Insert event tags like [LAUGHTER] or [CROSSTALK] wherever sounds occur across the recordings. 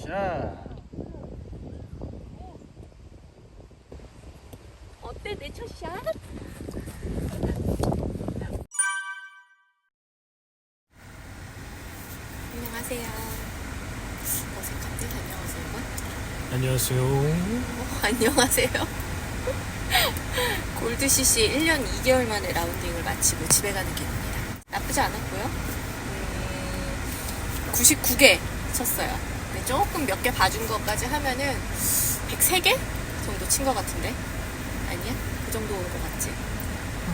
굿샷. 어때 내 첫샷? 안녕하세요. 어색한데 안녕하세요. 안녕하세요. 어, 안녕하세요. 골드CC 1년 2개월 만에 라운딩을 마치고 집에 가는 길입니다. 나쁘지 않았고요. 음, 99개 쳤어요. 근데 조금 몇 개 봐준 것까지 하면은 103개 정도 친 것 같은데 아니야? 그 정도 온 것 같지?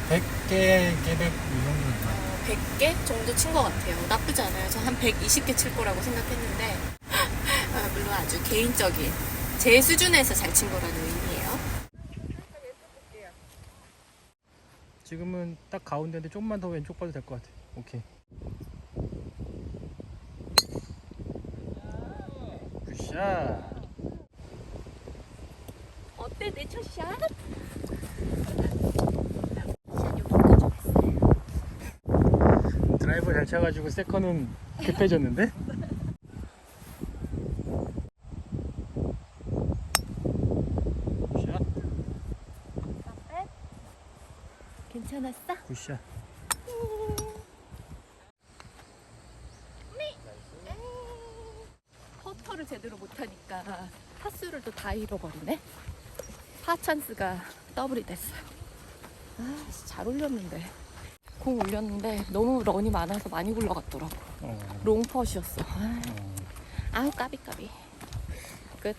100개, 깨백 이 정도인가? 어, 100개 정도 친 것 같아요. 나쁘지 않아요. 저 한 120개 칠 거라고 생각했는데 [LAUGHS] 아, 물론 아주 개인적인 제 수준에서 잘 친 거라는 의미예요. 지금은 딱 가운데인데 좀만 더 왼쪽 봐도 될 것 같아. 오케이. 굿샷. 어때 내 첫샷? 샷. 드라이버 잘 쳐가지고 세컨은 급해졌는데? 굿샷. 괜찮았어? 굿샷. 퍼터를 제대로 못 하니까 파수를 또 다 잃어버리네. 파 찬스가 더블이 됐어요. 아, 잘 올렸는데. 공 올렸는데 너무 런이 많아서 많이 굴러갔더라고. 어, 롱퍼시였어. 아, 어. 아우 까비 까비. 끝.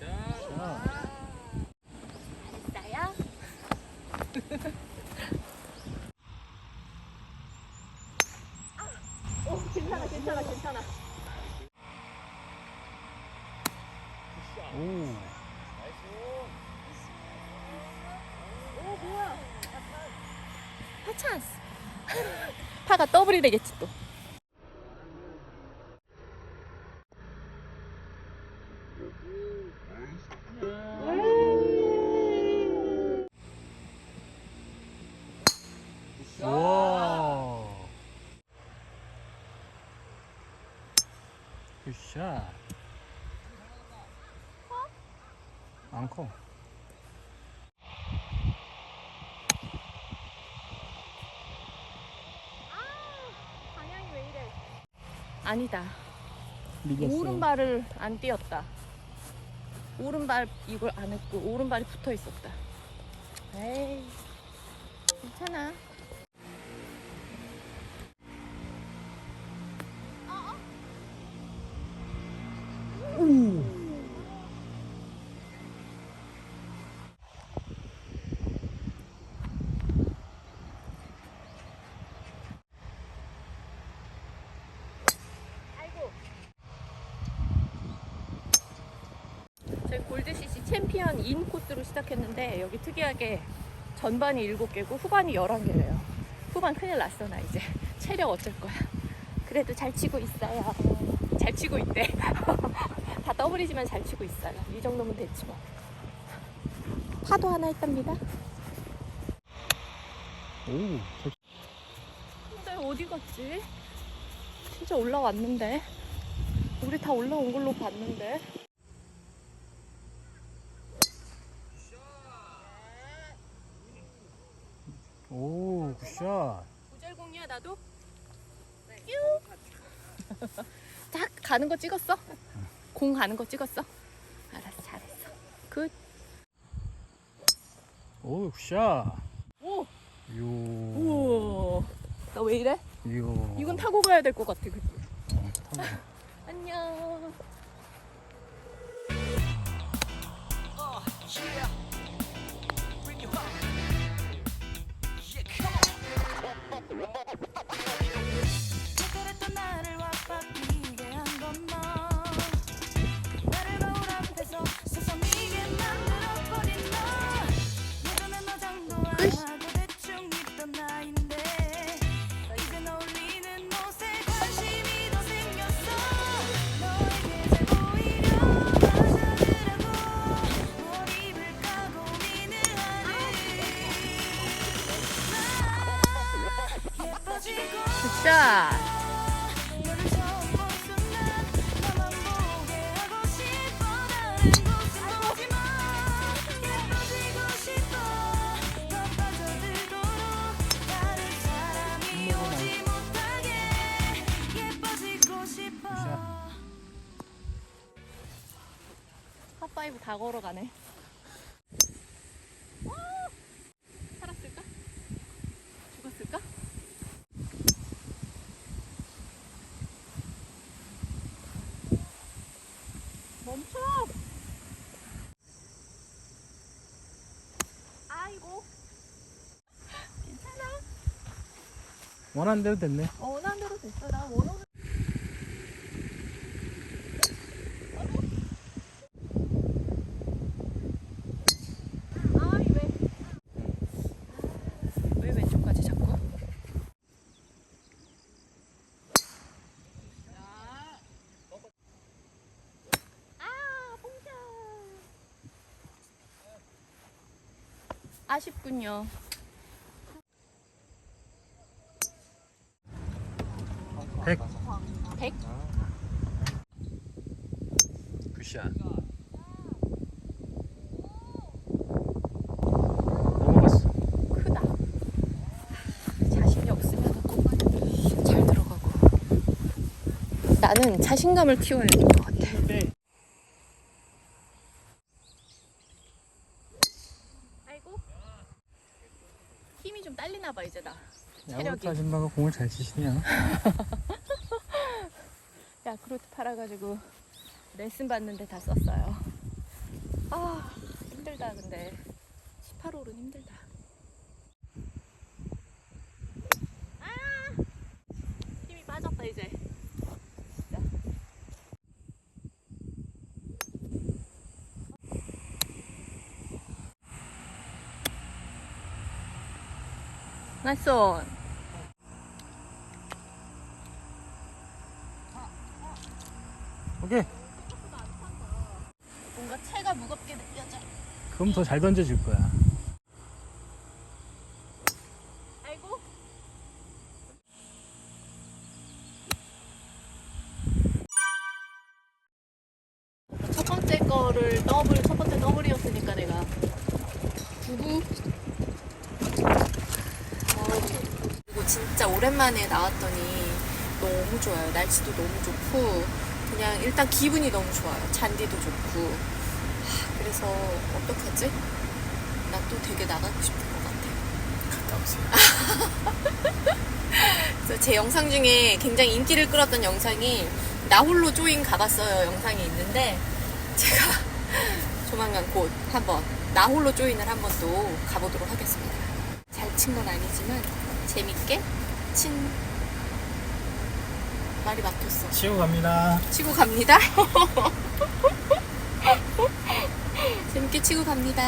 자, 잘했어요. 오, 괜찮아, 괜찮아, 괜찮아. 오. 오, 뭐야? 파 찬스. [LAUGHS] 파가 더블이 되겠지 또. 굿샷. 이래? 아니다. 밀렸어. 오른발을 안 띄었다. 오른발 이걸 안 했고 오른발이 붙어 있었다. 에이, 괜찮아. 챔피언 인 코스로 시작했는데 여기 특이하게 전반이 7개고 후반이 11개래요. 후반 큰일 났어 나 이제. [LAUGHS] 체력 어쩔 거야. 그래도 잘 치고 있어요. 잘 치고 있대. [LAUGHS] 다 더블이지만 잘 치고 있어요. 이 정도면 됐지 뭐. 파도 하나 했답니다. 오. 잘 근데 어디 갔지? 진짜 올라왔는데. 우리 다 올라온 걸로 봤는데. 오, 굿샷. 구절공이야 나도? 뾰. 딱 [LAUGHS] 가는 거 찍었어? 공 가는 거 찍었어? 알았어 잘했어. 굿. 오, 굿샷. 오. 요. 우와. 나왜 이래? 요. 이건 타고 가야 될 것 같아. 그치? 어, 타고. [LAUGHS] 안녕. 그랬 던 핫파이브 다 걸어가네. 와! 살았을까? 죽었을까? 멈춰! 아이고. 괜찮아. 원하는 대로 됐네. 어, 원하는 대로 됐어. 나 원하는 아이 왜? 왜 왼쪽까지 자꾸? 아, 봉자. 아쉽군요. 백. 100? 굿샷. 넘어갔어. 크다. 자신이 없으면 잘 들어가고. 나는 자신감을 키워야 될 것 같아. 네. 아이고. 힘이 좀 딸리나 봐 이제 나. 체력이. 야구르트 아줌마가 공을 잘 치시냐? [LAUGHS] 야크루트 팔아가지고 레슨 받는데 다 썼어요. 아 힘들다 근데 18홀은 힘들다. 아 힘이 빠졌다 이제. 진짜. 나이스 온. 오케이. 뭔가 체가 무겁게 느껴져. 그럼 더 잘 던져줄 거야. 아이고. 첫 번째 거를 더블, 첫 번째 더블이었으니까 내가 구구. 그리고 진짜 오랜만에 나왔더니 너무 좋아요. 날씨도 너무 좋고 그냥 일단 기분이 너무 좋아요. 잔디도 좋고. 하, 그래서 어떡하지? 나 또 되게 나가고 싶은 것 같아. 갔다 오세요. [LAUGHS] 그래서 제 영상 중에 굉장히 인기를 끌었던 영상이 나 홀로 조인 가봤어요 영상이 있는데 제가 [LAUGHS] 조만간 곧 한번 나 홀로 조인을 한번 또 가보도록 하겠습니다. 잘 친 건 아니지만 재밌게 친 말이 막혔어. 치고 갑니다. 치고 갑니다. [LAUGHS] 재밌게 치고 갑니다.